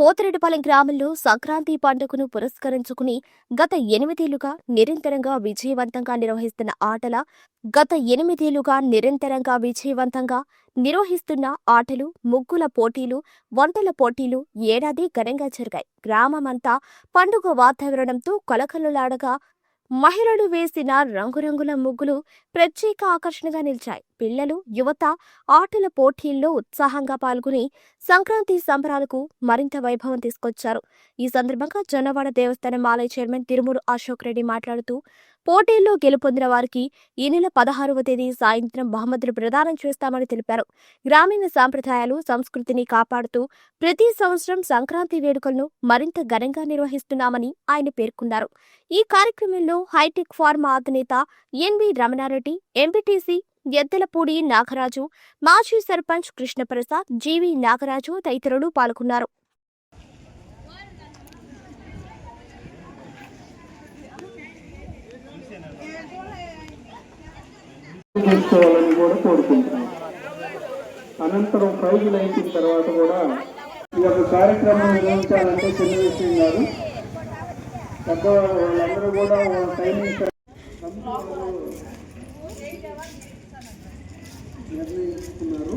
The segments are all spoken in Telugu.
పోతిరెడ్డిపాలెం గ్రామంలో సంక్రాంతి పండుగను పురస్కరించుకుని గత ఎనిమిదేళ్ళుగా నిరంతరంగా విజయవంతంగా నిర్వహిస్తున్న ఆటల గత ఎనిమిదేళ్ళుగా నిరంతరంగా విజయవంతంగా నిర్వహిస్తున్న ఆటలు ముగ్గుల పోటీలు వంటల పోటీలు ఏడాది ఘనంగా జరిగాయి. గ్రామమంతా పండుగ వాతావరణంతో కలకలలాడగా మహిళలు వేసిన రంగురంగుల ముగ్గులు ప్రత్యేక ఆకర్షణగా నిలిచాయి. పిల్లలు యువత ఆటల పోటీల్లో ఉత్సాహంగా పాల్గొని సంక్రాంతి సంబరాలకు మరింత వైభవం తీసుకొచ్చారు. ఈ సందర్భంగా జొన్నవాడ దేవస్థానం ఆలయ చైర్మన్ తిరుమూరు అశోక్ రెడ్డి మాట్లాడుతూ పోటీల్లో గెలుపొందిన వారికి ఈ నెల పదహారవ తేదీ సాయంత్రం బహుమతులు ప్రదానం చేస్తామని తెలిపారు. గ్రామీణ సాంప్రదాయాలు సంస్కృతిని కాపాడుతూ ప్రతి సంవత్సరం సంక్రాంతి వేడుకలను మరింత ఘనంగా నిర్వహిస్తున్నామని ఆయన పేర్కొన్నారు. ఈ కార్యక్రమంలో హైటెక్ ఫార్మా అధినేత ఎన్వి రమణారెడ్డి ఎంపీటీసీ ఎద్దలపూడి నాగరాజు మాజీ సర్పంచ్ కృష్ణప్రసాద్ జీవి నాగరాజు తదితరులు పాల్గొన్నారు. చేసుకోవాలని కూడా కోరుకుంటున్నాం. అనంతరం ప్రైజులు అయిపోయిన తర్వాత కూడా ఈ యొక్క కార్యక్రమం నిర్వహించాలంటే చంద్రశేఖర్ గారు పెద్ద వాళ్ళందరూ కూడా టైమింగ్ నిర్ణయించుకున్నారు.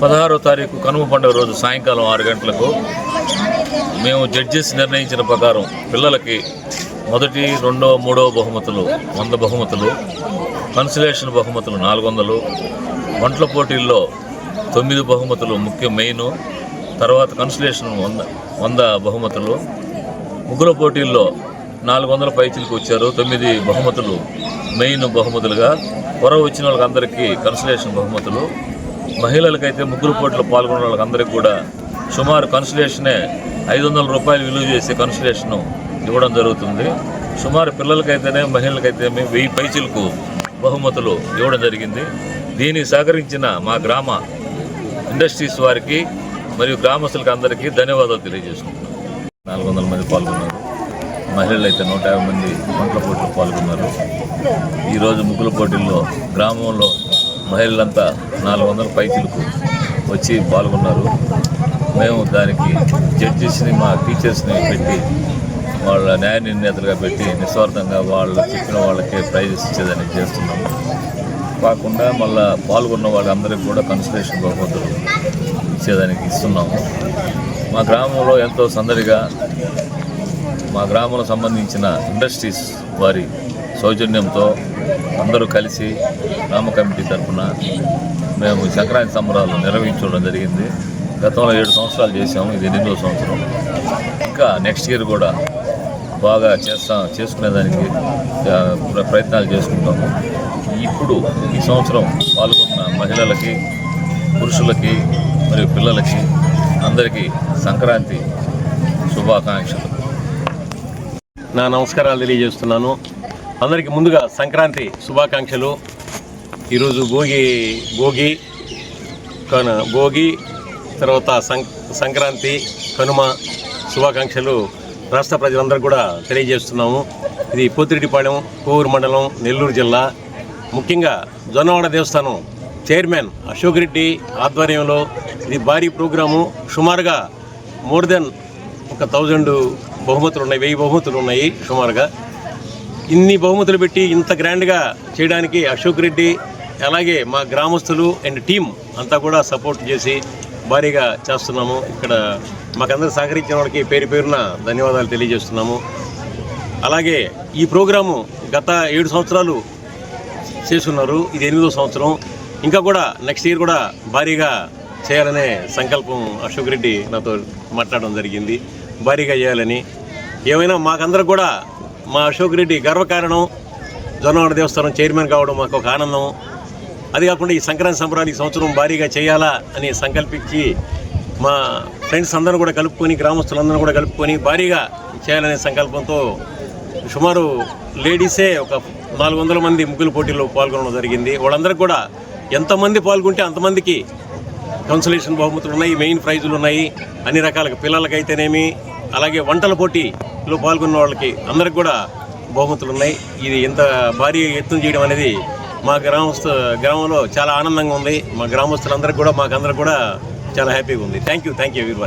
పదహారో తారీఖు కనుమ పండుగ రోజు సాయంకాలం ఆరు గంటలకు మేము జడ్జెస్ నిర్ణయించిన ప్రకారం పిల్లలకి మొదటి రెండో మూడో బహుమతులు వంద బహుమతులు కన్సలేషన్ బహుమతులు నాలుగు వందలు వంటల పోటీల్లో తొమ్మిది బహుమతులు ముఖ్య మెయిన్ తర్వాత కన్సలేషన్ వంద వంద బహుమతులు ముగ్గుల పోటీల్లో నాలుగు వందల పైచీలకు వచ్చారు. తొమ్మిది బహుమతులు మెయిన్ బహుమతులుగా. పొర వచ్చిన వాళ్ళకందరికీ కన్సలేషన్ బహుమతులు. మహిళలకైతే ముగ్గురు పోట్లు పాల్గొన్న వాళ్ళకందరికీ కూడా సుమారు కన్సలేషనే ఐదు వందల రూపాయలు విలువ చేసే కన్సలేషన్ ఇవ్వడం జరుగుతుంది. సుమారు పిల్లలకైతేనే మహిళలకైతే వెయ్యి పైచిలకు బహుమతులు ఇవ్వడం జరిగింది. దీనికి సహకరించిన మా గ్రామ ఇండస్ట్రీస్ వారికి మరియు గ్రామస్తులకి అందరికీ ధన్యవాదాలు తెలియజేసుకుంటున్నాను. నాలుగు వందల మంది పాల్గొన్నారు. మహిళలు అయితే నూట యాభై మంది వంటల పోటీలో పాల్గొన్నారు. ఈరోజు ముగ్గుల పోటీల్లో గ్రామంలో మహిళలంతా నాలుగు వందల పైకిలకు వచ్చి పాల్గొన్నారు. మేము దానికి జడ్జెస్ని మా టీచర్స్ని పెట్టి వాళ్ళ న్యాయ నిర్ణేతలుగా పెట్టి నిస్వార్థంగా వాళ్ళు చెప్పిన వాళ్ళకే ప్రైజెస్ ఇచ్చేదానికి చేస్తున్నాము కాకుండా మళ్ళా పాల్గొన్న వాళ్ళందరికీ కూడా కన్సలేషన్ బహుమతులు ఇచ్చేదానికి ఇస్తున్నాము. మా గ్రామంలో ఎంతో సందడిగా మా గ్రామంలో సంబంధించిన ఇండస్ట్రీస్ వారి సౌజన్యంతో అందరూ కలిసి గ్రామ కమిటీ తరఫున మేము సంక్రాంతి సంబరాలు నిర్వహించడం జరిగింది. గతంలో ఏడు సంవత్సరాలు చేసాము ఇది ఎనిమిదో సంవత్సరం. ఇంకా నెక్స్ట్ ఇయర్ కూడా బాగా చేస్తాం చేసుకునేదానికి ప్ర- ప్రయత్నాలు చేసుకుంటాము ఇప్పుడు ఈ సంవత్సరం పాల్గొన్న మహిళలకి పురుషులకి మరియు పిల్లలకి అందరికీ సంక్రాంతి శుభాకాంక్షలు. నా నమస్కారాలు తెలియజేస్తున్నాను. అందరికీ ముందుగా సంక్రాంతి శుభాకాంక్షలు. ఈరోజు భోగి భోగి భోగి తర్వాత సంక్రాంతి కనుమ శుభాకాంక్షలు రాష్ట్ర ప్రజలందరూ కూడా తెలియజేస్తున్నాము. ఇది పోతిరెడ్డిపాళెం కోవూరు మండలం నెల్లూరు జిల్లా. ముఖ్యంగా జొన్నవాడ దేవస్థానం చైర్మన్ అశోక్ రెడ్డి ఆధ్వర్యంలో ఇది భారీ ప్రోగ్రాము. సుమారుగా మోర్ దెన్ ఒక థౌజండ్ బహుమతులు ఉన్నాయి వెయ్యి బహుమతులు ఉన్నాయి సుమారుగా. ఇన్ని బహుమతులు పెట్టి ఇంత గ్రాండ్గా చేయడానికి అశోక్ రెడ్డి అలాగే మా గ్రామస్తులు అండ్ టీం అంతా కూడా సపోర్ట్ చేసి భారీగా చేస్తున్నాము. ఇక్కడ మాకందరూ సహకరించిన వాళ్ళకి పేరు పేరున ధన్యవాదాలు తెలియజేస్తున్నాము. అలాగే ఈ ప్రోగ్రాము గత ఏడు సంవత్సరాలు చేస్తున్నారు. ఇది ఎనిమిదో సంవత్సరం. ఇంకా కూడా నెక్స్ట్ ఇయర్ కూడా భారీగా చేయాలనే సంకల్పం అశోక్ రెడ్డి నాతో మాట్లాడడం జరిగింది. భారీగా చేయాలని ఏమైనా మాకందరూ కూడా మా అశోక్ రెడ్డి గర్వకారణం జొన్నవాడ దేవస్థానం చైర్మన్ కావడం మాకు ఒక ఆనందం. అది కాకుండా ఈ సంక్రాంతి సంబరాలు ఈ సంవత్సరం భారీగా చేయాలా అని సంకల్పించి మా ఫ్రెండ్స్ అందరూ కూడా కలుపుకొని గ్రామస్తులందరూ కూడా కలుపుకొని భారీగా చేయాలనే సంకల్పంతో సుమారు లేడీసే ఒక నాలుగు వందల మంది ముగ్గుల పోటీల్లో పాల్గొనడం జరిగింది. వాళ్ళందరికీ కూడా ఎంతమంది పాల్గొంటే అంతమందికి కన్సలేషన్ బహుమతులు ఉన్నాయి మెయిన్ ప్రైజులు ఉన్నాయి. అన్ని రకాల పిల్లలకైతేనేమి అలాగే వంటల పోటీలో పాల్గొన్న వాళ్ళకి అందరికి కూడా బహుమతులు ఉన్నాయి. ఇది ఇంత భారీ ఎత్తున చేయడం అనేది మా గ్రామస్థ గ్రామంలో చాలా ఆనందంగా ఉంది. మా గ్రామస్తులందరికీ కూడా మాకందరికి కూడా చాలా హ్యాపీగా ఉంది. థ్యాంక్ యూ థ్యాంక్ యూ ఎవరి